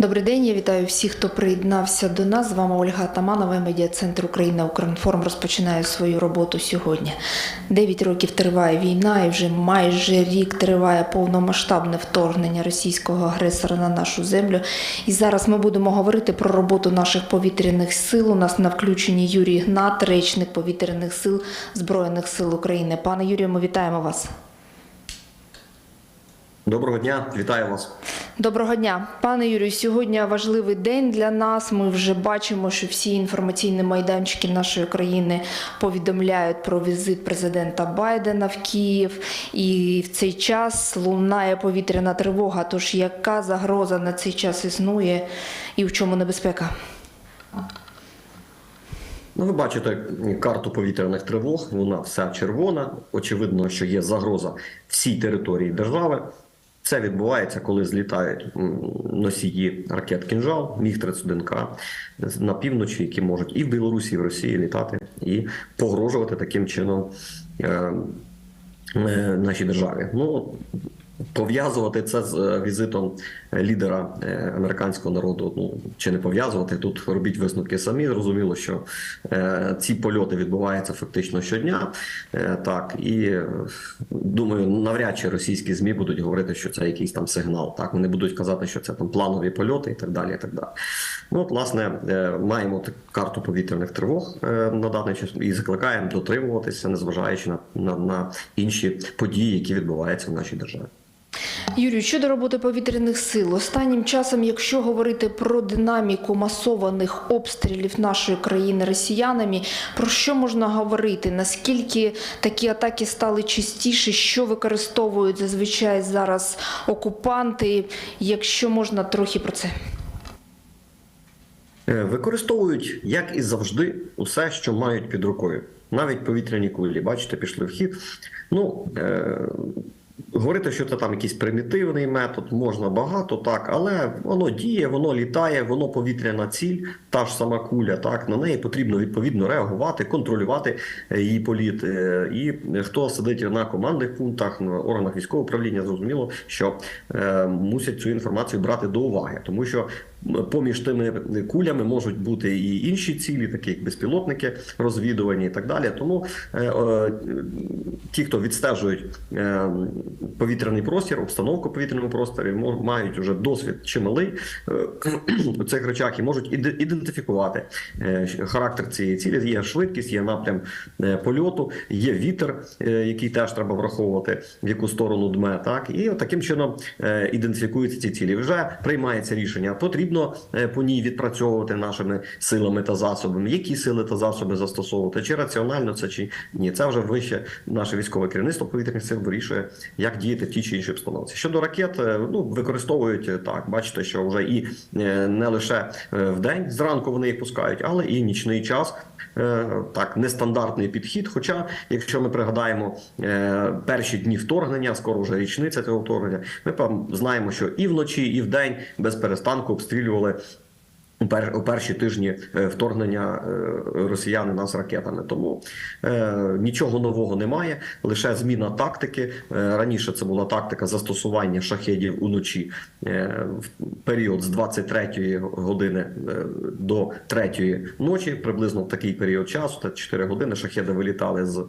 Добрий день, я вітаю всіх, хто приєднався до нас. З вами Ольга Таманова, медіа центр Україна Укрінформ розпочинає свою роботу сьогодні. Дев'ять років триває війна, і вже майже рік триває повномасштабне вторгнення російського агресора на нашу землю. І зараз ми будемо говорити про роботу наших повітряних сил. У нас на включенні Юрій Гнат, речник повітряних сил Збройних сил України. Пане Юрію, ми вітаємо вас. Доброго дня, вітаю вас. Доброго дня, пане Юрію. Сьогодні важливий день для нас. Ми вже бачимо, що всі інформаційні майданчики нашої країни повідомляють про візит президента Байдена в Київ, і в цей час лунає повітряна тривога. Тож яка загроза на цей час існує, і в чому небезпека? Ну, ви бачите карту повітряних тривог. Вона вся червона. Очевидно, що є загроза всій території держави. Це відбувається, коли злітають носії ракет кінжал, міг 31 к на півночі, які можуть і в Білорусі, і в Росії літати і погрожувати таким чином е, е, нашій державі. Ну пов'язувати це з е, візитом лідера е, американського народу. Ну чи не пов'язувати тут робіть висновки самі. Зрозуміло, що е, ці польоти відбуваються фактично щодня. Е, так і е, думаю, навряд чи російські змі будуть говорити, що це якийсь там сигнал. Так вони будуть казати, що це там планові польоти і так далі. І так далі. Ну, от, власне, е, маємо карту повітряних тривог е, на даний час і закликаємо дотримуватися, незважаючи на, на, на інші події, які відбуваються в нашій державі. Юрію, щодо роботи повітряних сил, останнім часом, якщо говорити про динаміку масованих обстрілів нашої країни росіянами, про що можна говорити? Наскільки такі атаки стали частіше? Що використовують зазвичай зараз окупанти? Якщо можна трохи про це. Е, Використовують, як і завжди, усе, що мають під рукою. Навіть повітряні кулі, бачите, пішли в хід. Ну, е- говорити, що це там якийсь примітивний метод, можна багато, так, але воно діє, воно літає, воно повітряна ціль, та ж сама куля, так, на неї потрібно відповідно реагувати, контролювати е, її політ. Е, І хто сидить на командних пунктах, на органах військового управління, зрозуміло, що е, мусять цю інформацію брати до уваги, тому що поміж тими кулями можуть бути і інші цілі, такі як безпілотники, розвідувані і так далі. Тому е, е, ті, хто відстежують е, повітряний простір, обстановку повітряному просторі, мають вже досвід чималий е, у цих речах і можуть ідентифікувати е, характер цієї цілі. Є швидкість, є напрям е, польоту, є вітер, е, який теж треба враховувати, в яку сторону дме. Так і таким чином е, ідентифікуються ці цілі. Вже приймається рішення. Потрібно е, по ній відпрацьовувати нашими силами та засобами. Які сили та засоби застосовувати? Чи раціонально це чи ні? Це вже вище наше військове керівництво повітряних сил вирішує, як діяти в тій чи іншій обстановці. Щодо ракет, е, ну використовують е, так. Бачите, що вже і не лише в день зранку вони їх пускають, але і нічний час. Так, нестандартний підхід. Хоча, якщо ми пригадаємо перші дні вторгнення, скоро вже річниця цього вторгнення, ми знаємо, що і вночі, і вдень без перестанку обстрілювали. У пер- у перші тижні е, вторгнення е, росіяни нас ракетами, тому е, нічого нового немає. Лише зміна тактики. Е, раніше це була тактика застосування шахедів уночі е, в період з 23 години до 3 ночі, приблизно в такий період часу, та 4 години шахеди вилітали з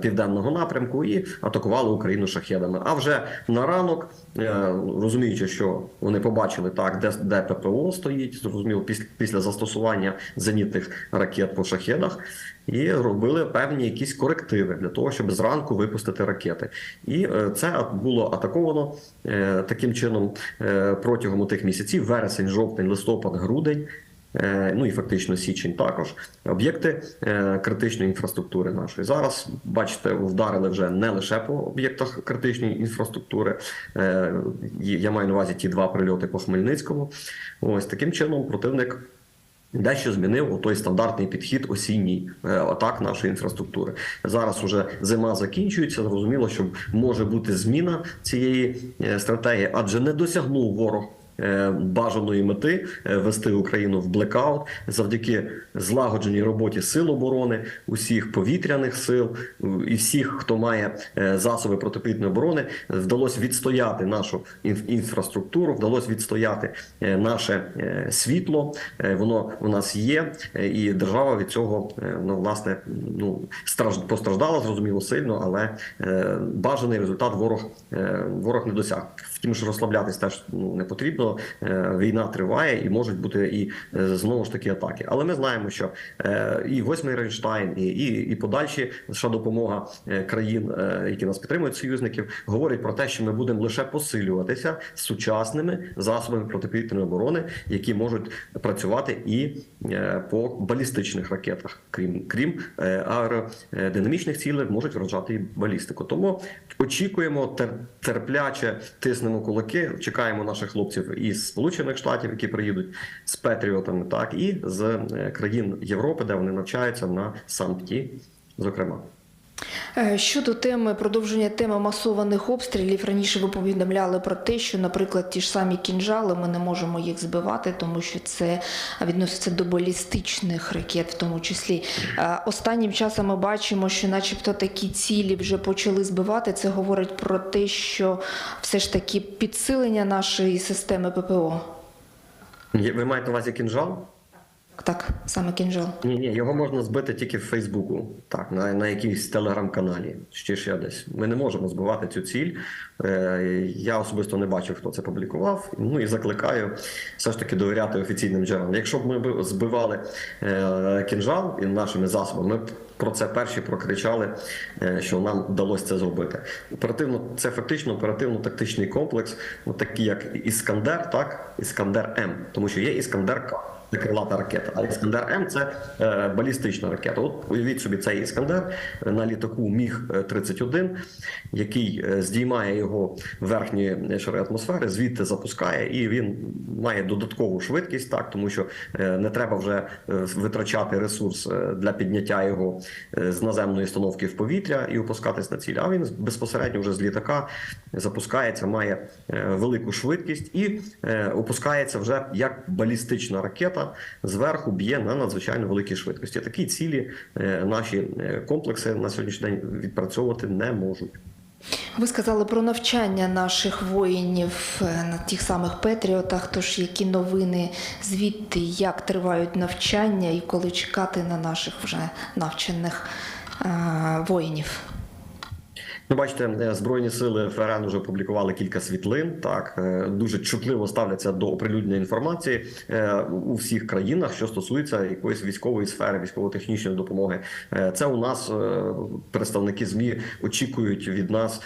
південного напрямку і атакували Україну шахедами. А вже на ранок, е, розуміючи, що вони побачили так, де, де ППО стоїть, зрозуміло, після, після застосування зенітних ракет по шахедах, і робили певні якісь корективи для того, щоб зранку випустити ракети. І е, це було атаковано е, таким чином е, протягом тих місяців: вересень, жовтень, листопад, грудень. Е, Ну і фактично січень також об'єкти е, критичної інфраструктури нашої зараз бачите, вдарили вже не лише по об'єктах критичної інфраструктури. Е, Я маю на увазі ті два прильоти по Хмельницькому. Ось таким чином противник. Дещо змінив той стандартний підхід осінній атак нашої інфраструктури. Зараз уже зима закінчується. Зрозуміло, що може бути зміна цієї стратегії, адже не досягнув ворог бажаної мети е, вести Україну в блекаут завдяки злагодженій роботі сил оборони, усіх повітряних сил і всіх, хто має е, засоби протиповітряної оборони, вдалося відстояти нашу інф- інфраструктуру, вдалося відстояти е, наше е, світло. Е, Воно у нас є, е, і держава від цього е, ну власне ну страж постраждала зрозуміло сильно, але е, бажаний результат ворог е, ворог не досяг. Втім, що розслаблятись теж ну, не потрібно. Е, Війна триває і можуть бути і е, знову ж таки атаки. Але ми знаємо, що е, і восьмий Рейнштайн, і, і, і подальші ще допомога країн, які нас підтримують, союзників, говорять про те, що ми будемо лише посилюватися сучасними засобами протиповітряної оборони, які можуть працювати і по балістичних ракетах, крім крім аеродинамічних цілей, можуть вражати і балістику. Тому очікуємо тер, терпляче, тиснемо кулаки, чекаємо наших хлопців із Сполучених Штатів, які приїдуть з Петріотами, так і з е, країн Європи, де вони навчаються на сампті, зокрема. Е, Щодо теми продовження теми масованих обстрілів, раніше ви повідомляли про те, що, наприклад, ті ж самі кінжали, ми не можемо їх збивати, тому що це відноситься до балістичних ракет, в тому числі. Е, Останнім часом ми бачимо, що, начебто, такі цілі вже почали збивати. Це говорить про те, що все ж таки підсилення нашої системи ППО. Ви маєте на увазі кінжал? Так, саме кінжал. Ні, ні, його можна збити тільки в Фейсбуку, так, на, на якійсь телеграм-каналі, чи ще десь. Ми не можемо збивати цю ціль. Е, я особисто не бачив, хто це публікував. Ну і закликаю все ж таки довіряти офіційним джерелам. Якщо б ми збивали е, кінжал і нашими засобами, ми б про це перші прокричали, е, що нам вдалося це зробити. Оперативно, це фактично оперативно-тактичний комплекс, от такий як Іскандер, так, Іскандер М, тому що є Іскандер К. Крилата ракета. А Іскандер М це е, балістична ракета. От уявіть собі цей Іскандер на літаку Міг 31 який е, здіймає його верхні шари атмосфери, звідти запускає, і він має додаткову швидкість, так тому що е, не треба вже витрачати ресурс для підняття його з наземної установки в повітря і опускатись на ціль. А він безпосередньо вже з літака запускається, має велику швидкість і опускається вже як балістична ракета зверху б'є на надзвичайно великій швидкості. Такі цілі е, наші е, комплекси на сьогоднішній день відпрацьовувати не можуть. Ви сказали про навчання наших воїнів е, на тих самих Петріотах. Тож які новини звідти, як тривають навчання і коли чекати на наших вже навчених воїнів? Ну, бачите, е, збройні сили ФРН вже опублікували кілька світлин. Так е, дуже чутливо ставляться до оприлюднення інформації е, у всіх країнах, що стосується якоїсь військової сфери, військово-технічної допомоги. Це у нас представники змі очікують від нас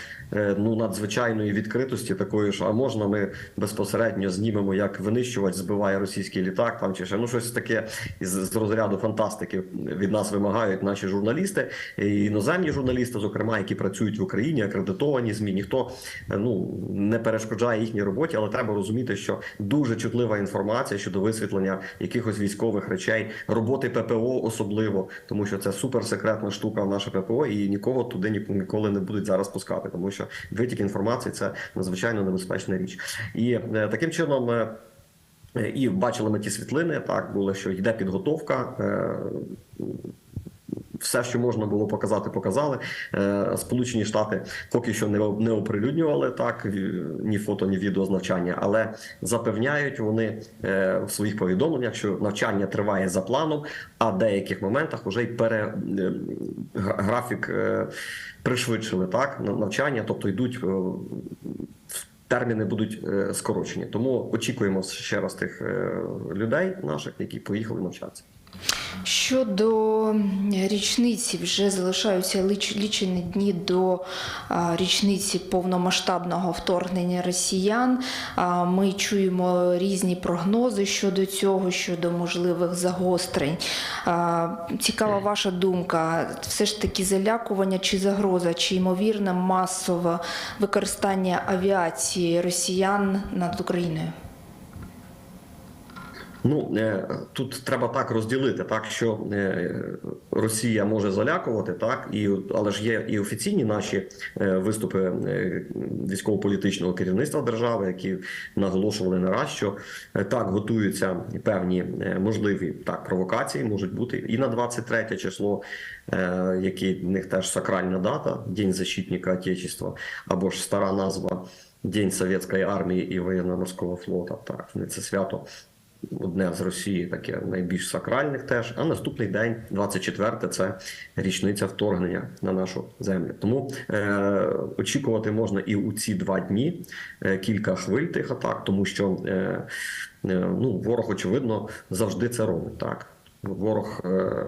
ну надзвичайної відкритості, такої ж, а можна ми безпосередньо знімемо, як винищувач збиває російський літак, там чи ще ну щось таке з розряду фантастики від нас вимагають наші журналісти, і іноземні журналісти, зокрема, які працюють в Україні, акредитовані змі. Ніхто е, ну не перешкоджає їхній роботі, але треба розуміти, що дуже чутлива інформація щодо висвітлення якихось військових речей, роботи ППО особливо, тому що це суперсекретна штука в наше ППО, і нікого туди ніколи не будуть зараз пускати, тому що витік інформації це надзвичайно небезпечна річ. І е, таким чином. е, І бачили ми ті світлини. Так було, що йде підготовка. Е, Все, що можна було показати, показали. Е, Сполучені Штати поки що не, оприлюднювали так ві- ні фото, ні відео з навчання, але запевняють вони е, в своїх повідомленнях, що навчання триває за планом, а в деяких моментах вже й пере е, графік е, пришвидшили так на навчання, тобто йдуть е, терміни будуть е, скорочені. Тому очікуємо ще раз тих е, людей наших, які поїхали навчатися. Щодо річниці, вже залишаються лічені дні до річниці повномасштабного вторгнення росіян. Ми чуємо різні прогнози щодо цього, щодо можливих загострень. Цікава ваша думка. Все ж таки залякування чи загроза, чи ймовірне масове використання авіації росіян над Україною? Ну е, тут треба так розділити, так що е, Росія може залякувати, так і але ж є і офіційні наші е, виступи військово-політичного керівництва держави, які наголошували не раз, що так готуються певні можливі так провокації, можуть бути і на 23 число, який в них теж сакральна дата, День защитника Отечества, або ж стара назва. День Совєтської армії і воєнно-морського флота. Так, вони це свято одне з Росії, таке найбільш сакральних теж. А наступний день, 24 це річниця вторгнення на нашу землю. Тому е, очікувати можна і у ці два дні е, кілька хвиль тих атак, тому що е, е, ну, ворог, очевидно, завжди це робить. Так. Ворог е,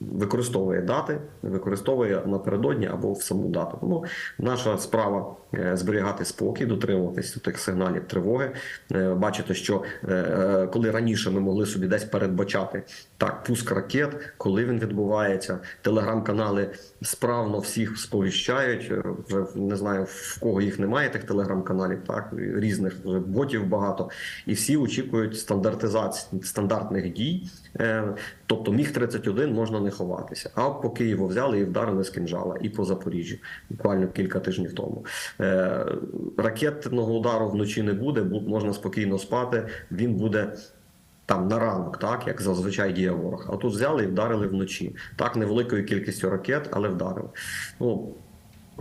використовує дати, використовує напередодні або в саму дату. Тому наша справа е, зберігати спокій, дотримуватися тих сигналів тривоги. Е, Бачите, що коли раніше ми могли собі десь передбачати так, пуск ракет, коли він відбувається, телеграм-канали справно всіх сповіщають. Вже не знаю в кого їх немає, тих телеграм-каналів, так різних ботів багато, і всі очікують стандартизації стандартних дій. Е, Тобто міг 31 можна не ховатися. А по Києву взяли і вдарили з кинжала, і по Запоріжжю, буквально кілька тижнів тому. Е, Ракетного удару вночі не буде, бу- можна спокійно спати. Він буде. Там на ранок, так як зазвичай діє ворог. А тут взяли і вдарили вночі. Так, невеликою кількістю ракет, але вдарили. Ну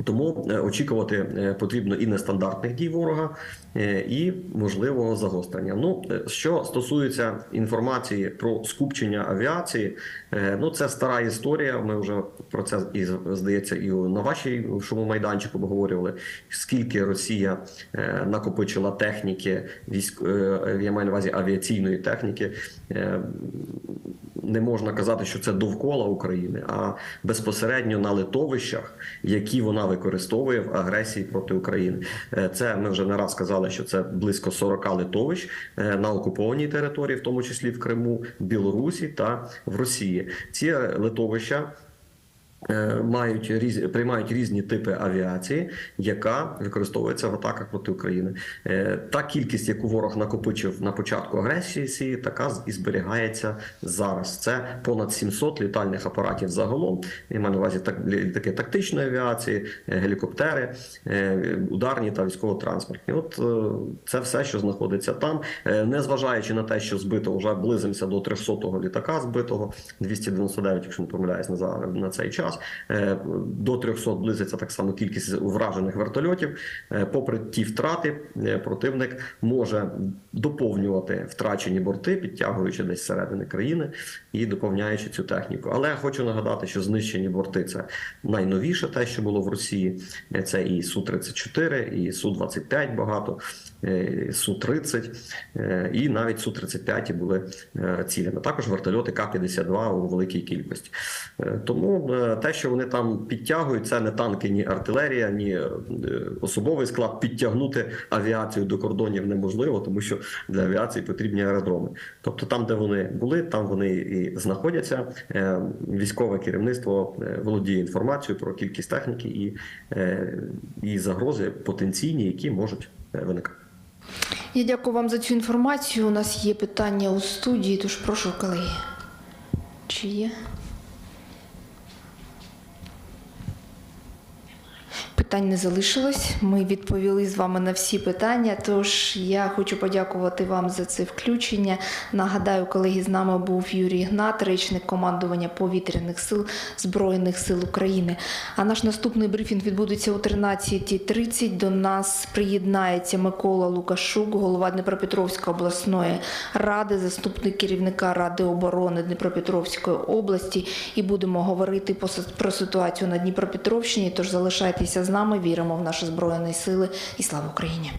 тому е, очікувати е, потрібно і нестандартних дій ворога, е, і можливого загострення. Ну що стосується інформації про скупчення авіації, ну це стара історія. Ми вже про це і здається, і на вашій шому майданчику обговорювали. Скільки Росія накопичила техніки, військ я маю на увазі авіаційної техніки. Не можна казати, що це довкола України, а безпосередньо на литовищах, які вона використовує в агресії проти України. Е, Це ми вже не раз казали, що це близько 40 литовищ е, на окупованій території, в тому числі в Криму, Білорусі та в Росії. Ці литовища. Е, Мають різ... приймають різні типи авіації, яка використовується в атаках проти України. Е, Та кількість, яку ворог накопичив на початку агресії, така і зберігається зараз. Це понад 700 літальних апаратів загалом. Я маю на увазі так літаки тактичної авіації, е, гелікоптери, ударні та військово-транспортні. От це все, що знаходиться там, незважаючи на те, що збито вже близимося до 300-го літака, збитого 299, якщо не помиляюсь, на цей час. Е, До 300 близиться так само кількість вражених вертольотів. Е, Попри ті втрати, е, противник може доповнювати втрачені борти, підтягуючи десь зсередини країни і доповняючи цю техніку. Але я хочу нагадати, що знищені борти це найновіше, те, що було в Росії. Це і су 34 і су 25 багато, су 30 е, і навіть су 35 були е, цілями. Також вертольоти К-52 у великій кількості. Е, Тому е, те, що вони там підтягують, це не танки, ні артилерія, ні е, особовий склад. Підтягнути авіацію до кордонів неможливо, тому що для авіації потрібні аеродроми. Тобто, там, де вони були, там вони і знаходяться. Е, Військове керівництво е, володіє інформацією про кількість техніки і, е, і загрози потенційні, які можуть е, виникати. Я дякую вам за цю інформацію. У нас є питання у студії, тож прошу, колеги. Чи є? Питань не залишилось. Ми відповіли з вами на всі питання. Тож я хочу подякувати вам за це включення. Нагадаю, колеги, з нами був Юрій Гнат, речник командування повітряних сил Збройних сил України. А наш наступний брифінг відбудеться о 13.30. До нас приєднається Микола Лукашук, голова Дніпропетровської обласної ради, заступник керівника Ради оборони Дніпропетровської області. І будемо говорити про ситуацію на Дніпропетровщині. Тож залишайтеся з нами, віримо в наші збройні сили і слава Україні.